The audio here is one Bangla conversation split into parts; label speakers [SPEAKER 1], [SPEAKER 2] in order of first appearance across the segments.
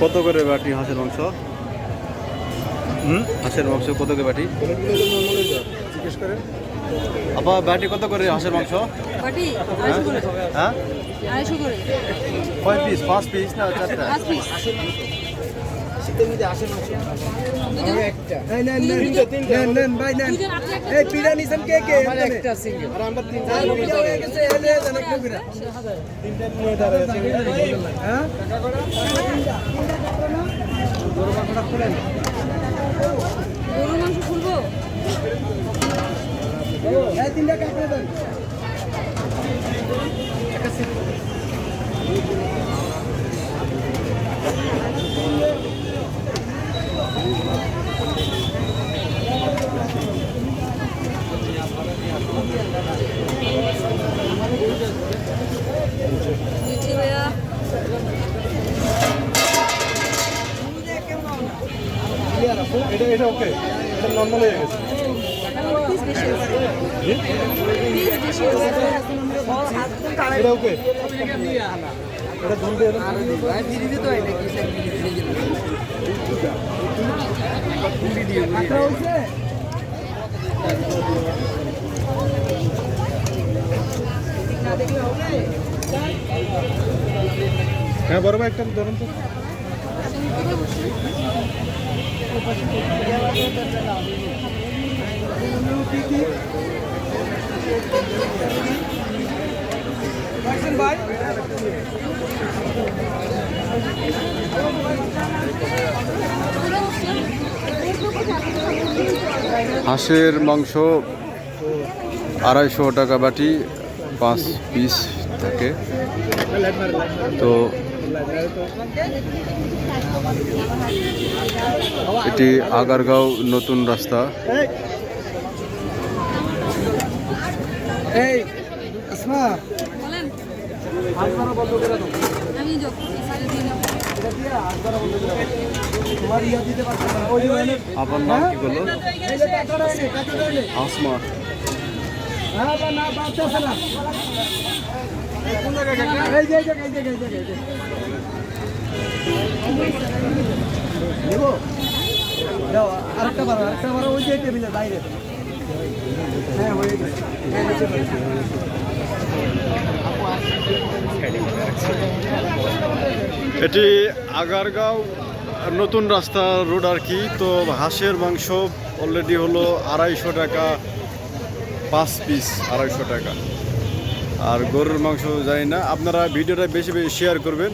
[SPEAKER 1] কত করে বাটি হাঁসের মাংস? হুম? হাঁসের মাংস কত করে বাটি?
[SPEAKER 2] জিজ্ঞেস করেন।
[SPEAKER 1] আপা বাটি কত করে হাঁসের মাংস?
[SPEAKER 3] বাটি করে।
[SPEAKER 1] হ্যাঁ?
[SPEAKER 3] আড়াইশো করে।
[SPEAKER 1] কয় পিস পাঁচ পিস না চারটা?
[SPEAKER 3] পাঁচ পিস
[SPEAKER 2] একটা নেন নেন নেন নেন নেন ভাই নেন
[SPEAKER 3] দুজন আপনি একটা
[SPEAKER 2] এই পিড়া নিছেন কে কে
[SPEAKER 4] আমার একটা সিঙ্গেল
[SPEAKER 2] আর আমরা তিন চার লোক হয়ে গেছে এলে জানা কেউ বিরা তিনটা নিয়ে দাঁড়ায় আছে হ্যাঁ
[SPEAKER 3] গরুর মাংস খুলবো
[SPEAKER 2] এই তিনটা কাটে দেন। এটা এটা ওকে এটা নরমাল হয়ে গেছে। এটা ওকে এটা দিয়ে। হইছে? হ্যাঁ বড় ভাই একটা ধরুন তো
[SPEAKER 1] হাঁসের মাংস আড়াইশো টাকা বাটি পাঁচ পিস থাকে। তো এটি আগারগাঁও নতুন রাস্তা।
[SPEAKER 2] এই আসমা।
[SPEAKER 3] বলেন। আমি যখন এসে দিয়ে নেব
[SPEAKER 2] তোমার ইয়া দিতে পারছ না। ওই ওই
[SPEAKER 1] আপনার নাম কি আসমা।
[SPEAKER 2] বা না বাচ্চা না। এই যে এই যে এই যে এই যে এই যে নেব? দাও আরেকটা বারো আরেকটা বারো ওই যে টেবিলে বাইরে।
[SPEAKER 1] এটি আগারগাঁও নতুন রাস্তা রোড আর কি। তো হাঁসের মাংস অলরেডি হলো আড়াইশো টাকা, পাঁচ পিস আড়াইশো টাকা। আর গরুর মাংস যাই না, আপনারা ভিডিওটা বেশি বেশি শেয়ার করবেন।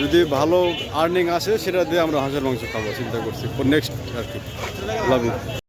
[SPEAKER 1] যদি ভালো আর্নিং আসে, সেটা দিয়ে আমরা হাঁসের মাংস খাব, চিন্তা করছি। নেক্সট আর কি। লাভ